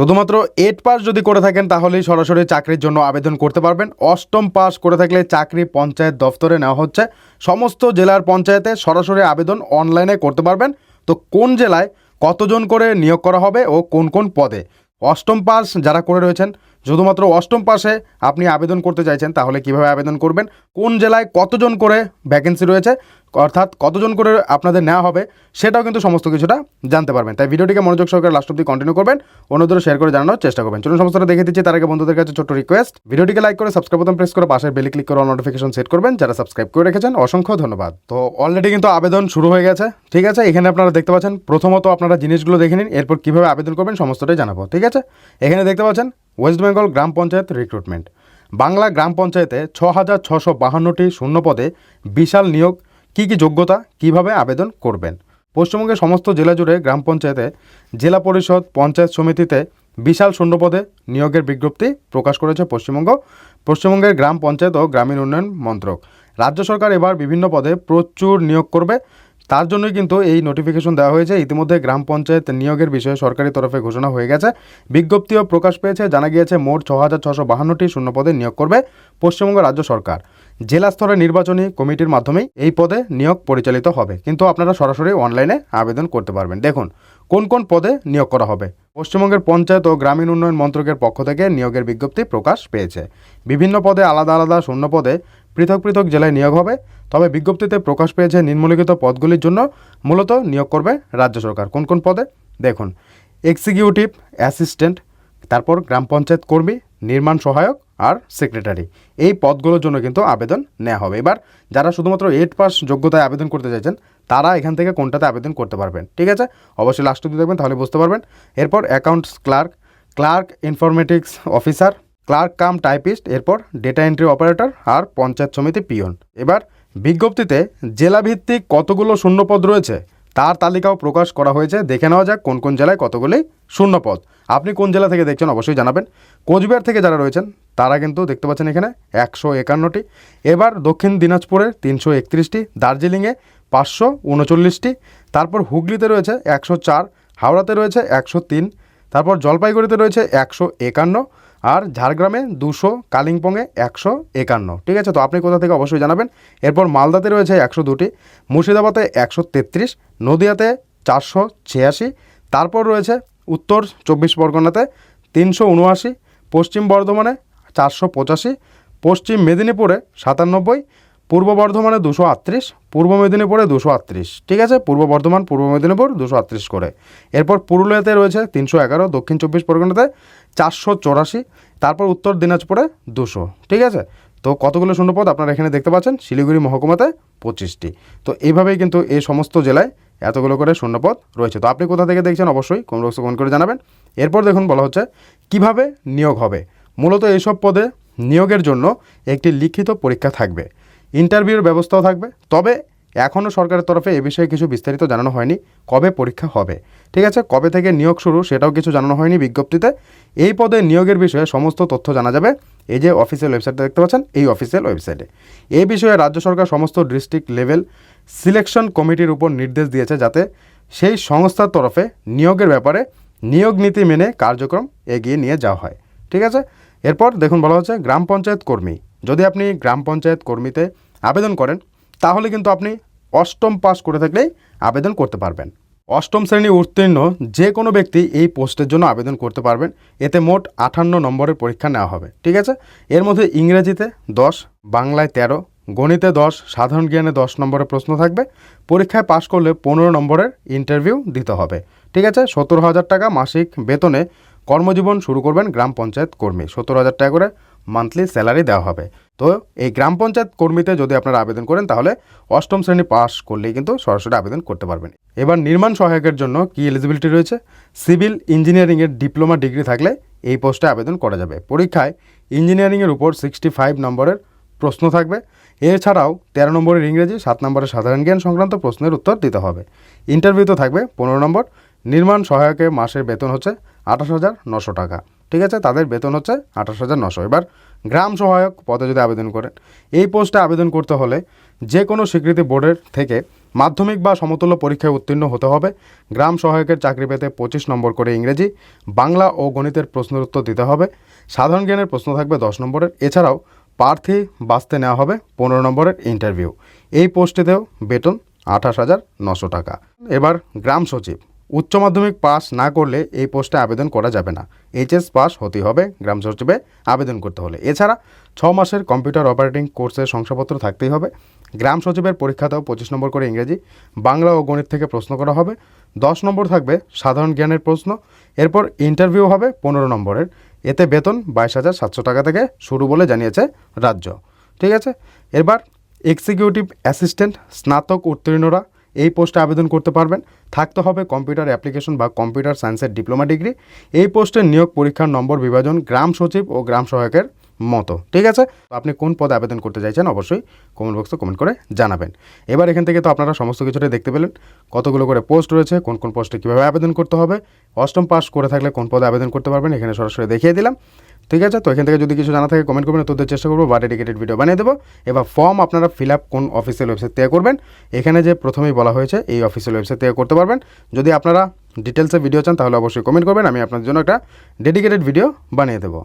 শুধুমাত্র eight pass যদি করে থাকেন, তাহলেই সরাসরি চাকরির জন্য আবেদন করতে পারবেন। অষ্টম পাস করে থাকলে চাকরি পঞ্চায়েত দফতরে নেওয়া হচ্ছে। সমস্ত জেলার পঞ্চায়েতে সরাসরি আবেদন অনলাইনে করতে পারবেন। তো কোন জেলায় কতজন করে নিয়োগ করা হবে ও কোন কোন পদে? অষ্টম পাস যারা করে রয়েছেন শুধুমাত্র অষ্টম পাশে আপনি আবেদন করতে চাইছেন, তাহলে কীভাবে আবেদন করবেন? কোন জেলায় কতজন করে ভ্যাকেন্সি রয়েছে? অর্থাৎ কতজন করে আপনাদের নেওয়া হবে, সেটাও কিন্তু সমস্ত কিছুটা জানতে পারবেন। তাই ভিডিওটিকে মনোযোগ সহকারে লাস্ট অব্দি কন্টিনিউ করবেন অন্যদের শেয়ার করে জানানোর চেষ্টা করবেন। চলুন সমস্তটা দেখে দিচ্ছি, তার আগে বন্ধুদের কাছে ছোট্ট রিকোয়েস্ট ভিডিওটিকে লাইক করে সাবস্ক্রাইব বোতাম প্রেস করে পাশের বেলি ক্লিক করে নোটিফিকেশন সেট করবেন। যারা সাবস্ক্রাইব করে রেখেছেন, অসংখ্য ধন্যবাদ। তো অলরেডি কিন্তু আবেদন শুরু হয়ে গেছে, ঠিক আছে? এখানে আপনারা দেখতে পাচ্ছেন, প্রথমত আপনারা জিনিসগুলো দেখে নিন, এরপর কীভাবে আবেদন করবেন, সমস্তটাই জানাব, ঠিক আছে? এখানে দেখতে পাচ্ছেন ওয়েস্ট বেঙ্গল গ্রাম পঞ্চায়েত রিক্রুটমেন্ট বাংলা গ্রাম পঞ্চায়েতে ছ হাজার ছশো বাহান্নটি শূন্য পদে বিশাল নিয়োগ। কী কী যোগ্যতা, কীভাবে আবেদন করবেন? পশ্চিমবঙ্গের সমস্ত জেলা জুড়ে গ্রাম পঞ্চায়েতে জেলা পরিষদ পঞ্চায়েত সমিতিতে বিশাল শূন্যপদে নিয়োগের বিজ্ঞপ্তি প্রকাশ করেছে পশ্চিমবঙ্গ। পশ্চিমবঙ্গের গ্রাম পঞ্চায়েত ও গ্রামীণ উন্নয়ন মন্ত্রক। রাজ্য সরকার এবার বিভিন্ন পদে প্রচুর নিয়োগ করবে। তার জন্যই কিন্তু এই নোটিফিকেশন দেওয়া হয়েছে। ইতিমধ্যে গ্রাম পঞ্চায়েত নিয়োগের বিষয়ে সরকারি তরফে ঘোষণা হয়ে গেছে। বিজ্ঞপ্তিও প্রকাশ পেয়েছে, জানা গিয়েছে মোট ছ হাজার ছশো বাহান্নটি শূন্যপদে নিয়োগ করবে পশ্চিমবঙ্গ রাজ্য সরকার। জেলা স্তরে নির্বাচনী কমিটির মাধ্যমেই এই পদে নিয়োগ পরিচালিত হবে। কিন্তু আপনারা সরাসরি অনলাইনে আবেদন করতে পারবেন। দেখুন, কোন কোন পদে নিয়োগ করা হবে? পশ্চিমবঙ্গের পঞ্চায়েত ও গ্রামীণ উন্নয়ন মন্ত্রকের পক্ষ থেকে নিয়োগের বিজ্ঞপ্তি প্রকাশ পেয়েছে। বিভিন্ন পদে আলাদা আলাদা শূন্য পদে পৃথক পৃথক জেলায় নিয়োগ হবে। তবে বিজ্ঞপ্তিতে প্রকাশ পেয়েছে নিম্নলিখিত পদগুলির জন্য মূলত নিয়োগ করবে রাজ্য সরকার। কোন কোন পদে? দেখুন এক্সিকিউটিভ অ্যাসিস্ট্যান্ট তারপর গ্রাম পঞ্চায়েত কর্মী, নির্মাণ সহায়ক আর সেক্রেটারি এই পদগুলোর জন্য কিন্তু আবেদন নেওয়া হবে। এবার যারা শুধুমাত্র এইট পাস যোগ্যতায় আবেদন করতে চাইছেন, তারা এখান থেকে কোনটাতে আবেদন করতে পারবেন? ঠিক আছে? অবশ্যই লাস্ট অব্দি দেখবেন, তাহলে বুঝতে পারবেন। এরপর accounts clerk clerk informatics officer clerk cum typist, এরপর ডেটা এন্ট্রি অপারেটর আর পঞ্চায়েত সমিতি পিয়ন। এবার বিজ্ঞপ্তিতে জেলাভিত্তিক কতগুলো শূন্যপদ রয়েছে তার তালিকাও প্রকাশ করা হয়েছে। দেখে নেওয়া যাক কোন কোন জেলায় কতগুলি শূন্যপদ। আপনি কোন জেলা থেকে দেখছেন অবশ্যই জানাবেন। কোচবিহার থেকে যারা রয়েছেন, তারা কিন্তু দেখতে পাচ্ছেন এখানে একশো একান্নটি। এবার দক্ষিণ দিনাজপুরে তিনশো একত্রিশটি, দার্জিলিংয়ে পাঁচশো উনচল্লিশটি, তারপর হুগলিতে রয়েছে একশো চার, হাওড়াতে রয়েছে একশো তিন, তারপর জলপাইগুড়িতে রয়েছে একশো একান্ন আর ঝাড়গ্রামে দুশো, কালিম্পংয়ে একশো, একান্ন। ঠিক আছে, তো আপনি কোথা থেকে অবশ্যই জানাবেন। এরপর মালদাতে রয়েছে একশো দুটি, মুর্শিদাবাদে একশো তেত্রিশ, নদিয়াতে চারশো ছিয়াশি, তারপর রয়েছে উত্তর চব্বিশ পরগনাতে তিনশো উনআশি, পশ্চিম বর্ধমানে চারশো পঁচাশি, পশ্চিম মেদিনীপুরে সাতানব্বই পূর্ব বর্ধমানে দুশো আটত্রিশ, পূর্ব মেদিনীপুরে দুশো আটত্রিশ। ঠিক আছে? পূর্ব বর্ধমান, পূর্ব মেদিনীপুর দুশো আটত্রিশ করে। এরপর পুরুলিয়াতে রয়েছে তিনশো এগারো, দক্ষিণ চব্বিশ পরগনাতে চারশো চৌরাশি, তারপর উত্তর দিনাজপুরে দুশো। ঠিক আছে? তো কতগুলো শূন্যপদ আপনারা এখানে দেখতে পাচ্ছেন? শিলিগুড়ি মহকুমাতে পঁচিশটি। তো এইভাবেই কিন্তু এই সমস্ত জেলায় এতগুলো করে শূন্যপদ রয়েছে। তো আপনি কোথা থেকে দেখছেন অবশ্যই বক্স কমেন্ট করে জানাবেন। এরপর দেখুন বলা হচ্ছে, কীভাবে নিয়োগ হবে? মূলত এইসব পদে নিয়োগের জন্য একটি লিখিত পরীক্ষা থাকবে। ইন্টারভিউর ব্যবস্থাও থাকবে। তবে এখনও সরকারের তরফে এ বিষয়ে কিছু বিস্তারিত জানানো হয়নি। কবে পরীক্ষা হবে? ঠিক আছে, কবে থেকে নিয়োগ শুরু সেটাও কিছু জানানো হয়নি বিজ্ঞপ্তিতে। এই পদে নিয়োগের বিষয়ে সমস্ত তথ্য জানা যাবে। এই যে অফিসিয়াল ওয়েবসাইটটা দেখতে পাচ্ছেন, এই অফিসিয়াল ওয়েবসাইটে এই বিষয়ে রাজ্য সরকার সমস্ত ডিস্ট্রিক্ট লেভেল সিলেকশন কমিটির উপর নির্দেশ দিয়েছে যাতে সেই সংস্থার তরফে নিয়োগের ব্যাপারে নিয়োগ নীতি মেনে কার্যক্রম এগিয়ে নিয়ে যাওয়া হয়। ঠিক আছে, এরপর দেখুন বলা হচ্ছে, গ্রাম পঞ্চায়েত কর্মী যদি আপনি গ্রাম পঞ্চায়েত কর্মীতে আবেদন করেন, তাহলে কিন্তু আপনি অষ্টম পাস করে থাকলেই আবেদন করতে পারবেন। অষ্টম শ্রেণি উত্তীর্ণ যে কোনো ব্যক্তি এই পোস্টের জন্য আবেদন করতে পারবেন। এতে মোট আঠান্ন নম্বরের পরীক্ষা নেওয়া হবে, ঠিক আছে? এর মধ্যে ইংরেজিতে দশ, বাংলায় তেরো, গণিতে দশ, সাধারণ জ্ঞানে দশ নম্বরের প্রশ্ন থাকবে। পরীক্ষায় পাশ করলে পনেরো নম্বরের ইন্টারভিউ দিতে হবে, ঠিক আছে? সতেরো হাজার টাকা মাসিক বেতনে কর্মজীবন শুরু করবেন গ্রাম পঞ্চায়েত কর্মী। সত্তর হাজার টাকা করে মান্থলি স্যালারি দেওয়া হবে। তো এই গ্রাম পঞ্চায়েত কর্মীতে যদি আপনারা আবেদন করেন, তাহলে অষ্টম শ্রেণি পাস করলেই কিন্তু সরাসরি আবেদন করতে পারবেন। এবার নির্মাণ সহায়কের জন্য কি এলিজিবিলিটি রয়েছে? সিভিল ইঞ্জিনিয়ারিংয়ের ডিপ্লোমা ডিগ্রি থাকলে এই পোস্টে আবেদন করা যাবে। পরীক্ষায় ইঞ্জিনিয়ারিংয়ের উপর সিক্সটি ফাইভ নম্বরের প্রশ্ন থাকবে। এছাড়াও তেরো নম্বরের ইংরেজি, সাত নম্বরের সাধারণ জ্ঞান সংক্রান্ত প্রশ্নের উত্তর দিতে হবে। ইন্টারভিউতে থাকবে পনেরো নম্বর। নির্মাণ সহায়কে মাসের বেতন হচ্ছে আঠাশ হাজার নশো টাকা। ঠিক আছে? তাদের বেতন হচ্ছে আঠাশ হাজার নশো। এবার গ্রাম সহায়ক পদে যদি আবেদন করেন, এই পোস্টে আবেদন করতে হলে যে কোনো স্বীকৃতি বোর্ডের থেকে মাধ্যমিক বা সমতুল্য পরীক্ষায় উত্তীর্ণ হতে হবে। গ্রাম সহায়কের চাকরি পেতে পঁচিশ নম্বর করে ইংরেজি, বাংলা ও গণিতের প্রশ্নের উত্তর দিতে হবে। সাধারণ জ্ঞানের প্রশ্ন থাকবে দশ নম্বরের। এছাড়াও প্রার্থী বাঁচতে নেওয়া হবে পনেরো নম্বরের ইন্টারভিউ। এই পোস্টেতেও বেতন আঠাশ হাজার নশো টাকা। এবার গ্রাম সচিব। উচ্চ মাধ্যমিক পাস না করলে এই পোস্টে আবেদন করা যাবে না। এইচএস পাস হতে হবে। গ্রাম সচিবে আবেদন করতে হলে। এছাড়া ছ মাসের কম্পিউটার অপারেটিং কোর্সের শংসাপত্র থাকতেই হবে। গ্রাম সচিবের পরীক্ষাতেও পঁচিশ নম্বর করে ইংরেজি, বাংলা ও গণিত থেকে প্রশ্ন করা হবে। দশ নম্বর থাকবে সাধারণ জ্ঞানের প্রশ্ন। এরপর ইন্টারভিউ হবে পনেরো নম্বরের। এতে বেতন বাইশ হাজার সাতশো টাকা থেকে শুরু বলে জানিয়েছে রাজ্য। ঠিক আছে? এবার এক্সিকিউটিভ অ্যাসিস্ট্যান্ট, স্নাতক উত্তীর্ণরা এই পোস্টে আবেদন করতে পারবেন। থাকতে হবে কম্পিউটার অ্যাপ্লিকেশন বা কম্পিউটার সায়েন্সের ডিপ্লোমা ডিগ্রি। এই পোস্টের নিয়োগ পরীক্ষার নম্বর বিভাজন গ্রাম সচিব ও গ্রাম সহায়কের মতো, ঠিক আছে? তো আপনি কোন পদে আবেদন করতে চাইছেন অবশ্যই কমেন্ট বক্সে কমেন্ট করে জানাবেন। এবার এখান থেকে তো আপনারা সমস্ত কিছুটাই দেখতে পেলেন। কতগুলো করে পোস্ট রয়েছে, কোন কোন পোস্টে কীভাবে আবেদন করতে হবে, অষ্টম পাস করে থাকলে কোন পদে আবেদন করতে পারবেন, এখানে সরাসরি দেখিয়ে দিলাম। ঠিক আছে? তো এখান থেকে যদি কিছু জানা থাকে কমেন্ট করবেন তোদের চেষ্টা করব বা ডেডিকেটেড ভিডিও বানিয়ে দেবো। এবার ফর্ম আপনারা ফিল আপ কোন অফিসিয়াল ওয়েবসাইট থেকে করবেন, এখানে যে প্রথমেই বলা হয়েছে, এই অফিসিয়াল ওয়েবসাইট থেকে করতে পারবেন। যদি আপনারা ডিটেলসে ভিডিও চান, তাহলে অবশ্যই কমেন্ট করবেন, আমি আপনার জন্য একটা ডেডিকেটেড ভিডিও বানিয়ে দেবো।